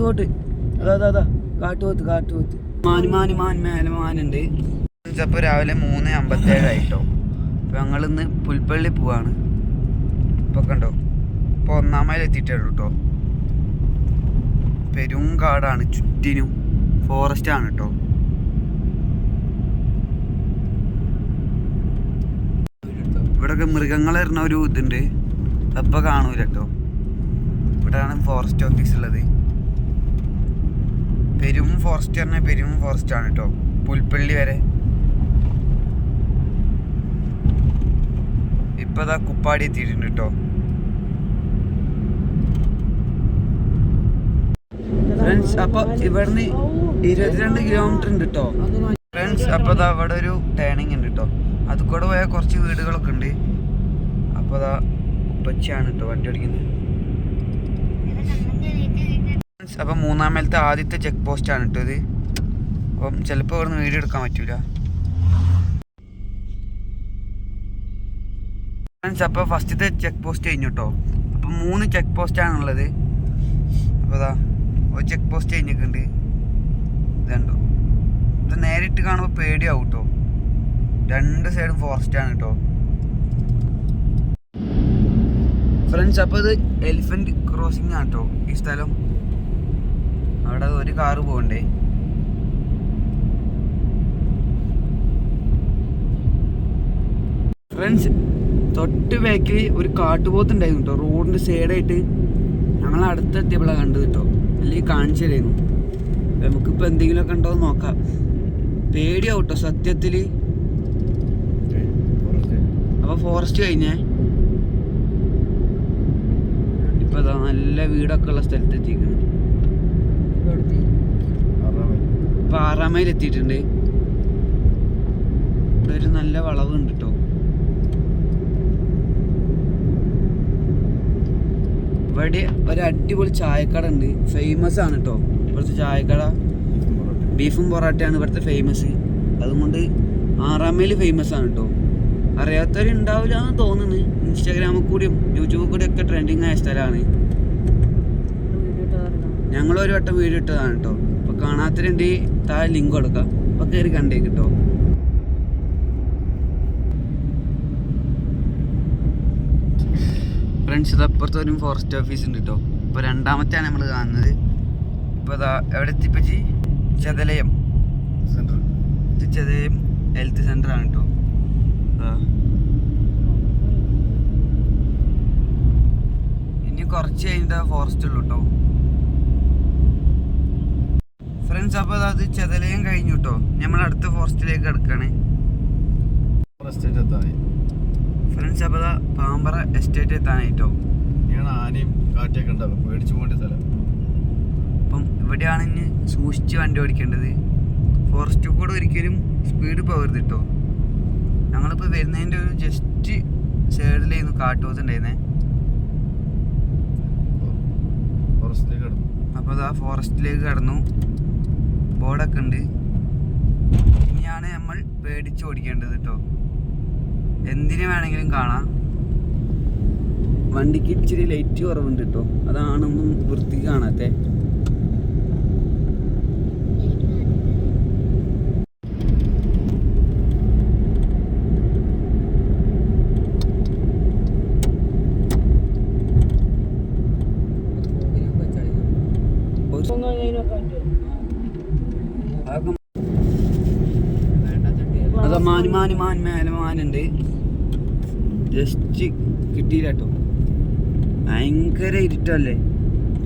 കാട്ടുപോത്ത്. അതാ അതാ അതാ. കാട്ടുപോത്ത് കാട്ടുപോത്ത്. മാന് മാൻ മാൻ മേലെ മാനുണ്ട്. അപ്പോൾ രാവിലെ മൂന്ന് അമ്പത്തേഴായിട്ടോ. അപ്പോൾ ഞങ്ങളിന്ന് പുൽപ്പള്ളി പോവാണ്. ഇപ്പോൾ കണ്ടോ? ഇപ്പോൾ ഒന്നാം മൈൽ എത്തിയിട്ടേ ഉള്ളൂ കേട്ടോ പെരും കാടാണ് ചുറ്റിനും ഫോറസ്റ്റ് ആണ് കേട്ടോ ഇവിടെയൊക്കെ മൃഗങ്ങൾ വരുന്ന ഒരു ഇതുണ്ട്. അപ്പൊ കാണൂല കേട്ടോ ഇവിടെയാണ് ഫോറസ്റ്റ് ഓഫീസ് ഉള്ളത്. പെരും ഫോറസ്റ്റ് പറഞ്ഞാൽ പെരും ഫോറസ്റ്റ് ആണ് കേട്ടോ പുൽപ്പള്ളി വരെ. ഇപ്പൊ ഇതാ കുപ്പാടി എത്തിയിട്ടുണ്ട് കേട്ടോ ഫ്രണ്ട്സ് അപ്പൊ ഇവിടുന്ന് ഇരുപത്തിരണ്ട് കിലോമീറ്റർ ഉണ്ട് കേട്ടോ ഫ്രണ്ട്സ് അപ്പൊ ഇതാ ഇവിടെ ഒരു ടേണിംഗ് ഉണ്ട് കേട്ടോ അത് കൂടെ പോയാൽ കുറച്ച് വീടുകളൊക്കെ ഉണ്ട്. അപ്പൊ ഇതാ ഉപ്പച്ചയാണ് കേട്ടോ വണ്ടി ഓടിക്കുന്നത്. Friends, അപ്പം മൂന്നാമത്തെ ആദ്യത്തെ ചെക്ക് പോസ്റ്റ് ആണ് കേട്ടോ ഇത് അപ്പം ചിലപ്പോൾ ഇവിടുന്ന് വീഡിയോ എടുക്കാൻ പറ്റൂല. ഫ്രണ്ട്സ് അപ്പോൾ ഫസ്റ്റത്തെ ചെക്ക് പോസ്റ്റ് കഴിഞ്ഞു കേട്ടോ അപ്പം മൂന്ന് ചെക്ക് പോസ്റ്റ് ഉള്ളത്. അപ്പോൾ അതാ ഒരു ചെക്ക് പോസ്റ്റ് കഴിഞ്ഞിട്ടുണ്ട്. ഇതുണ്ടോ ഇത് നേരിട്ട് കാണുമ്പോൾ പേടിയാവും കേട്ടോ രണ്ട് സൈഡും ഫോറസ്റ്റ് ആണ് കേട്ടോ ഫ്രണ്ട്സ് അപ്പോൾ ഇത് എലിഫന്റ് ക്രോസിംഗ് ആണ് കേട്ടോ ഈ സ്ഥലം. അവിടെ ഒരു കാറ് പോകണ്ടേ ഫ്രണ്ട്സ് തൊട്ട് ബാക്കിൽ ഒരു കാട്ടുപോത്തുണ്ടായിരുന്നു കേട്ടോ റോഡിന്റെ സൈഡായിട്ട് ഞങ്ങൾ അടുത്തെത്തിയപ്പോഴാണ് കണ്ടത് കേട്ടോ അല്ലെങ്കിൽ കാണിച്ചു തരായിരുന്നു നമുക്കിപ്പോൾ എന്തെങ്കിലുമൊക്കെ ഉണ്ടോ എന്ന് നോക്കാം. പേടിയാവും കേട്ടോ സത്യത്തിൽ അപ്പോൾ ഫോറസ്റ്റ് കഴിഞ്ഞേ. ഇപ്പൊ ദാ നല്ല വീടൊക്കെ ഉള്ള സ്ഥലത്ത് ഇപ്പൊ ആറാം മൈൽ എത്തിയിട്ടുണ്ട് ഇവിടെ ഒരു നല്ല വളവ് ഉണ്ട് കേട്ടോ ഇവിടെ ഒരു അടിപൊളി ചായക്കട ഉണ്ട്. ഫേമസ് ആണ് കേട്ടോ ഇവിടുത്തെ ചായക്കട. ബീഫും പൊറോട്ടയാണ് ഇവിടുത്തെ ഫേമസ് അതുകൊണ്ട് ആറാം മൈൽ ഫേമസ് ആണ് കേട്ടോ അറിയാത്തവരുണ്ടാവില്ല എന്ന് തോന്നുന്നു. ഇൻസ്റ്റാഗ്രാമിൽ കൂടിയും യൂട്യൂബിൽ കൂടിയും ഒക്കെ ട്രെൻഡിങ് ആയ സ്ഥലമാണ്. ഞങ്ങളൊരു ഒരു വട്ടം വീഡിയോ ഇട്ടതാണ് കേട്ടോ താ താഴെ ലിങ്ക് കൊടുക്കാം. അപ്പോൾ കയറി കണ്ടേ കിട്ടോ ഫ്രണ്ട്സ് ഇത് അപ്പുറത്ത് ഒരു ഫോറസ്റ്റ് ഓഫീസ് ഉണ്ട് കേട്ടോ ഇപ്പൊ രണ്ടാമത്തെയാണ് നമ്മൾ കാണുന്നത്. ഇപ്പൊ ഇതാ എവിടെ എത്തിപ്പച്ചി ചെതലയം. ഇത് ചെതലയം ഹെൽത്ത് സെന്റർ ആണ് കേട്ടോ. ഇനി കുറച്ച് കഴിഞ്ഞിട്ട് ഫോറസ്റ്റ് ഉള്ളൂ കേട്ടോ ഫ്രണ്ട്സ് അപ്പൊ അത് ചെതലയും കഴിഞ്ഞു കേട്ടോ നമ്മൾ അടുത്ത ഫോറസ്റ്റിലേക്ക് കിടക്കാണ്. ഫ്രണ്ട്സ് അപ്പൊ ദാ പാമ്പറ എസ്റ്റേറ്റ് എത്താനായിട്ടോ. ആനയും കാറ്റൊക്കെ ഉണ്ടാവും പേടിച്ചു പോകേണ്ട സ്ഥലം. അപ്പം ഇവിടെയാണ് ഇനി സൂക്ഷിച്ച് വണ്ടി ഓടിക്കേണ്ടത്. ഫോറസ്റ്റ് കൂടെ ഒരിക്കലും സ്പീഡ് പോകരുത് കേട്ടോ ഞങ്ങളിപ്പോൾ വരുന്നതിന്റെ ഒരു ജസ്റ്റ് സൈഡിലായിരുന്നു ഫോറസ്റ്റിലേക്ക് കിടന്നു. അപ്പോൾ അതാ ഫോറസ്റ്റിലേക്ക് കടന്നു. ബോർഡൊക്കെ ഉണ്ട്. ഇനിയാണ് നമ്മൾ പേടിച്ച് ഓടിക്കേണ്ടത് കേട്ടോ എന്തിനു വേണമെങ്കിലും കാണാം. വണ്ടിക്ക് ഇച്ചിരി ലൈറ്റ് കുറവുണ്ട് കേട്ടോ അതാണൊന്നും വൃത്തിക്ക് കാണാത്തെ. അതൊക്കെ ജസ്റ്റ് കിട്ടിയില്ല കേട്ടോ. ഭയങ്കര ഇരുട്ടല്ലേ?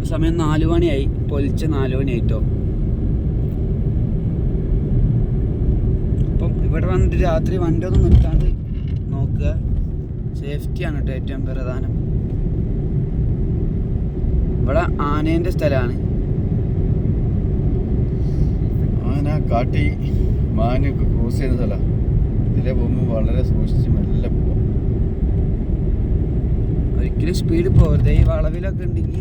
സമയം നാലു മണിയായി. പൊലിച്ച നാലു മണിയായിട്ടോ. അപ്പം ഇവിടെ വന്നിട്ട് രാത്രി വണ്ടി ഒന്നും നിർത്താണ്ട് നോക്കുക. സേഫ്റ്റിയാണ് കേട്ടോ ഏറ്റവും പ്രധാനം. ഇവിടെ ആനേന്റെ സ്ഥലമാണ്. കാട്ടി മാനൊക്കെ ക്രോസ് ചെയ്യുന്ന സ്ഥലമാണ് ഇതിലെ പോകുമ്പോൾ വളരെ സൂക്ഷിച്ച് മെല്ലെ പോവാം. ഒരിക്കലും സ്പീഡ് പോകരുത് ഈ വളവിലൊക്കെ ഉണ്ടെങ്കിൽ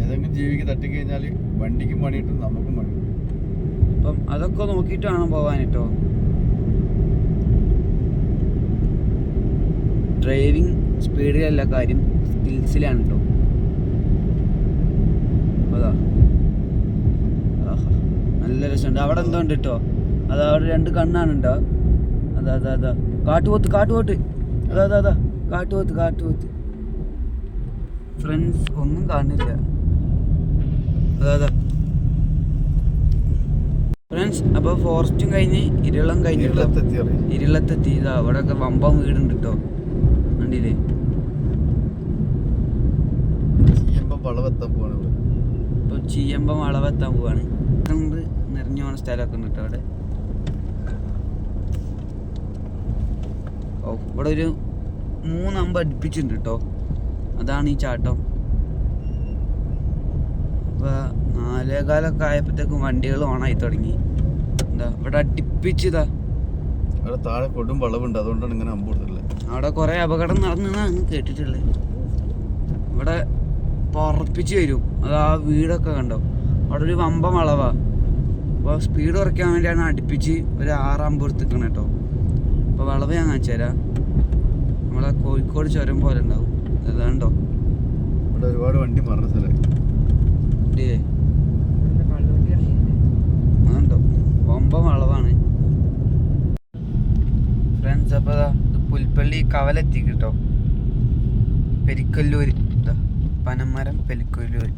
ഏതെങ്കിലും ജീവിക്ക് തട്ടിക്കഴിഞ്ഞാൽ വണ്ടിക്കും പണിയിട്ട് നമുക്കും പണി. അപ്പം അതൊക്കെ നോക്കിയിട്ട് വേണം പോകാൻ കേട്ടോ ഡ്രൈവിംഗ് സ്പീഡിലല്ല കാര്യം സ്കിൽസിലാണ് കേട്ടോ അതാ അത് അവിടെ എന്തോ ഉണ്ട് കേട്ടോ അത് അവിടെ രണ്ട് കണ്ണാണ് ഉണ്ടോ അതാ അതാ അതാ. കാട്ടുപോത്ത് കാട്ടുപോത്ത്. അതാ അതാ അതാ. കാട്ടുപോത്ത് കാട്ടുപോത്ത്. ഫ്രണ്ട്സ് ഒന്നും കാണുന്നില്ല. അതാ അതാ. ഫ്രണ്ട്സ് അപ്പോൾ ഫോറസ്റ്റും കഴിഞ്ഞ് ഇരുളം കഴിഞ്ഞ് ഇരുളത്തെത്തി ഇതാ അവിടെ ഒക്കെ വമ്പം വീടുണ്ട് കേട്ടോ കണ്ടില്ലേ? ചെയ്യുമ്പോ വളവെത്താൻ പോവാണ് ഇപ്പം ഇപ്പൊ ചീയമ്പം വളവെത്താൻ പോവാണ്. നിറഞ്ഞു പോണ സ്ഥലമൊക്കെ ഉണ്ട് കേട്ടോ അവിടെ. ഓ ഇവിടെ ഒരു മൂന്നമ്പ് അടുപ്പിച്ചിട്ടുണ്ട് കേട്ടോ. അതാണ് ഈ ചാട്ടം. അപ്പൊ നാലേകാലൊക്കെ ആയപ്പോഴത്തേക്കും വണ്ടികൾ ഓണായി തുടങ്ങി. എന്താ ഇവിടെ അടുപ്പിച്ചതാ. അവിടെ താഴെ കൊടും വളവുണ്ട് അതുകൊണ്ടാണ് ഇങ്ങനെ അമ്പ് കൊടുത്തിട്ടുള്ളത്. അവിടെ കുറെ അപകടം നടന്നാണ് കേട്ടിട്ടുള്ളത് ഇവിടെ പറപ്പിച്ച് വരും. അത് ആ വീടൊക്കെ കണ്ടോ? അവിടെ ഒരു വമ്പ വളവാ. അപ്പോൾ സ്പീഡ് കുറയ്ക്കാൻ വേണ്ടിയാണ് അടുപ്പിച്ച് ഒരു ആറാം എടുത്തിക്കണം കേട്ടോ അപ്പോൾ വളവ് ഞാൻ കാണിച്ചു തരാം. നമ്മളെ കോഴിക്കോട് ചുരം പോലെ ഉണ്ടാവും. അതാണ്ടോ ഇവിടെ ഒരുപാട് വണ്ടി മറന്ന സ്ഥലം. അതുണ്ടോ വമ്പ വളവാണ്. ഫ്രണ്ട്സ് അപ്പോൾ അതാ പുൽപ്പള്ളി കവലെത്തി കേട്ടോ പെരിക്കല്ലൂർ പനമരം പെരിക്കല്ലൂർ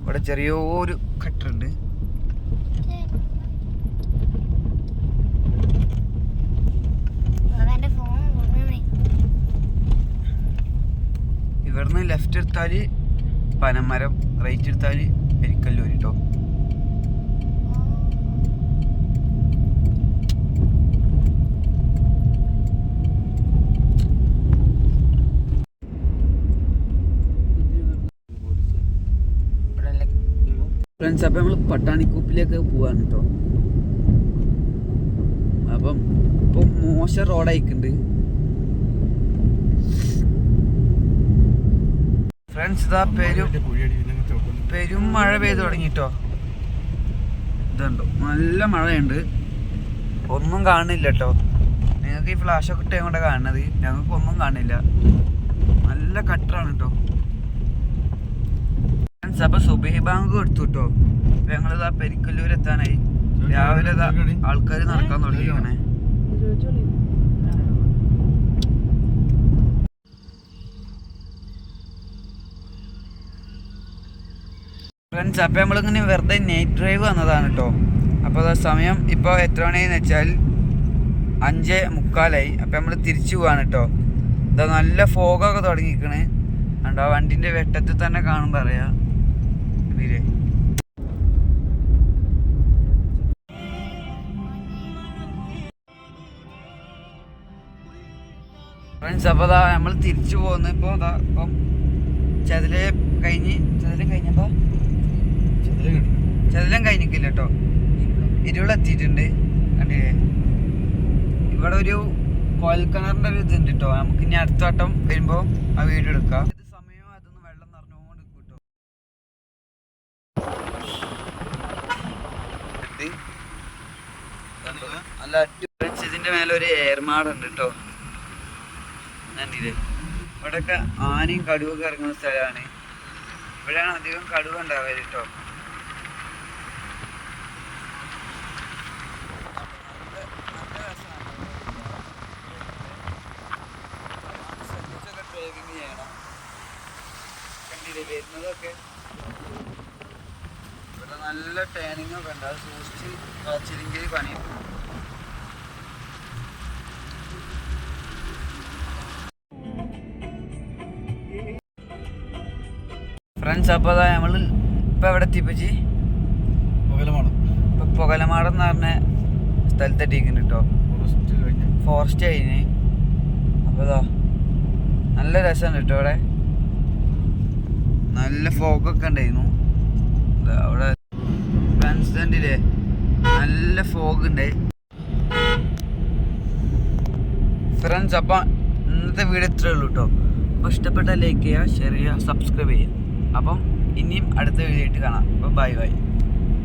ഇവിടെ ചെറിയൊരു കട്ടുണ്ട് ഇവിടുന്ന് ലെഫ്റ്റ് എടുത്താൽ പനമരം റൈറ്റ് എടുത്താൽ പെരിക്കല്ലൂര് കേട്ടോ ഫ്രണ്ട്സ് അപ്പം നമ്മൾ പട്ടാണിക്കൂപ്പിലേക്ക് പോവാണ് കേട്ടോ അപ്പം ഇപ്പം മോശം റോഡായിക്കുണ്ട് ഫ്രണ്ട്സ് ഇതാ പെരും പെരും മഴ പെയ്തു തുടങ്ങിട്ടോ? ഇതുണ്ടോ? നല്ല മഴയുണ്ട്. ഒന്നും കാണുന്നില്ല കേട്ടോ നിങ്ങൾക്ക് ഈ ഫ്ലാഷ് ഒക്കെ ഇട്ടേ കൊണ്ട് കാണുന്നത്. ഞങ്ങൾക്ക് ഒന്നും കാണില്ല നല്ല കട്ടറാണ് കേട്ടോ ഫ്രണ്ട്സ് അപ്പൊ സുബഹി ബാങ്ക് കൊടുത്തു കേട്ടോ ഞങ്ങളിതാ പെരിക്കല്ലൂർ എത്താനായി രാവിലെ ആൾക്കാർ നടക്കാൻ തുടങ്ങിയാണ് ഫ്രണ്ട്സ് അപ്പം നമ്മളിങ്ങനെ വെറുതെ നൈറ്റ് ഡ്രൈവ് വന്നതാണ് കേട്ടോ അപ്പോൾ അതാ സമയം ഇപ്പോൾ എത്ര മണിയെന്ന് വെച്ചാൽ അഞ്ച് മുക്കാലായി. അപ്പോൾ നമ്മൾ തിരിച്ചു പോവാണ് കേട്ടോ ഇതാ നല്ല ഫോഗൊക്കെ തുടങ്ങിക്കണ് കണ്ടോ? വണ്ടിന്റെ വെട്ടത്തിൽ തന്നെ കാണും പറയാ കണ്ടില്ലേ ഫ്രണ്ട്സ് അപ്പോൾ നമ്മൾ തിരിച്ചു പോകുന്നു ഇപ്പോൾ അതാ ഇപ്പം ചതിൽ കഴിഞ്ഞ് ചതിലും കഴിഞ്ഞപ്പോൾ കേട്ടോ ഇരുളെത്തിയിട്ടുണ്ട്. കണ്ടില്ലേ ഇവിടെ ഒരു കോൽക്കിണറിന്റെ ഒരു ഇതുണ്ട് കേട്ടോ നമുക്ക് ഇനി അടുത്ത വട്ടം വരുമ്പോ ആ വീഡിയോ എടുക്കാം. നല്ല ഇവിടെയൊക്കെ ആനയും കടുവൊക്കെ ഇറങ്ങുന്ന സ്ഥലമാണ്. ഇവിടെയാണ് അധികം കടുവ ഉണ്ടാവൽ കേട്ടോ വരുന്നതൊക്കെ. ഇവിടെ നല്ല ടേണിംഗ് ഒക്കെ ഉണ്ട്. അത് സൂക്ഷിച്ച് കളിച്ചില്ലെങ്കിൽ പണിയും ഫ്രണ്ട്സ് അപ്പോൾ അതാ നമ്മൾ ഇപ്പം എവിടെ എത്തിപ്പച്ചി മുതലമാണ് ഇപ്പം പുകലമാടം എന്ന് പറഞ്ഞ സ്ഥലത്തെത്തിക്കുന്നു കേട്ടോ ഫോറസ്റ്റ് കഴിഞ്ഞ്. ഫോറസ്റ്റ് കഴിഞ്ഞ്. അപ്പോൾ ഇതാ നല്ല രസമുണ്ട് കേട്ടോ അവിടെ. നല്ല ഫോഗൊക്കെ ഉണ്ടായിരുന്നു. അവിടെ കണ്ടില്ലേ നല്ല ഫോഗ് ഉണ്ട് ഫ്രണ്ട്സ് അപ്പം ഇന്നത്തെ വീഡിയോ ഇത്രേ ഉള്ളൂ കേട്ടോ അപ്പോൾ ഇഷ്ടപ്പെട്ട ലൈക്ക് ചെയ്യുക ഷെയർ ചെയ്യുക സബ്സ്ക്രൈബ് ചെയ്യുക. അപ്പം ഇനിയും അടുത്ത വീഡിയോ ആയിട്ട് കാണാം. അപ്പോൾ ബൈ ബൈ